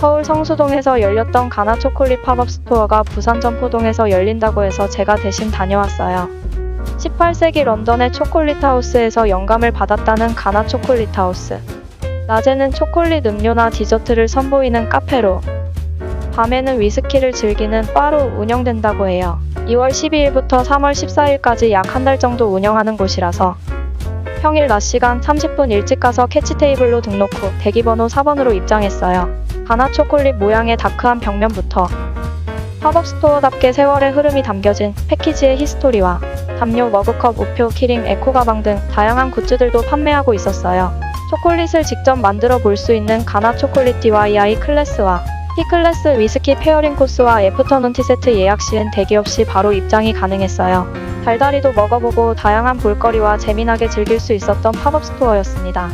서울 성수동에서 열렸던 가나 초콜릿 팝업 스토어가 부산 점포동에서 열린다고 해서 제가 대신 다녀왔어요. 18세기 런던의 초콜릿 하우스에서 영감을 받았다는 가나 초콜릿 하우스. 낮에는 초콜릿 음료나 디저트를 선보이는 카페로, 밤에는 위스키를 즐기는 바로 운영된다고 해요. 2월 12일부터 3월 14일까지 약 한 달 정도 운영하는 곳이라서 평일 낮 시간 30분 일찍 가서 캐치 테이블로 등록 후 대기번호 4번으로 입장했어요. 가나 초콜릿 모양의 다크한 벽면부터 팝업 스토어답게 세월의 흐름이 담겨진 패키지의 히스토리와 담요, 머그컵, 우표, 키링, 에코 가방 등 다양한 굿즈들도 판매하고 있었어요. 초콜릿을 직접 만들어 볼 수 있는 가나 초콜릿 DIY 클래스와 T클래스 위스키 페어링 코스와 애프터눈 티 세트 예약 시엔 대기 없이 바로 입장이 가능했어요. 달달이도 먹어보고 다양한 볼거리와 재미나게 즐길 수 있었던 팝업 스토어였습니다.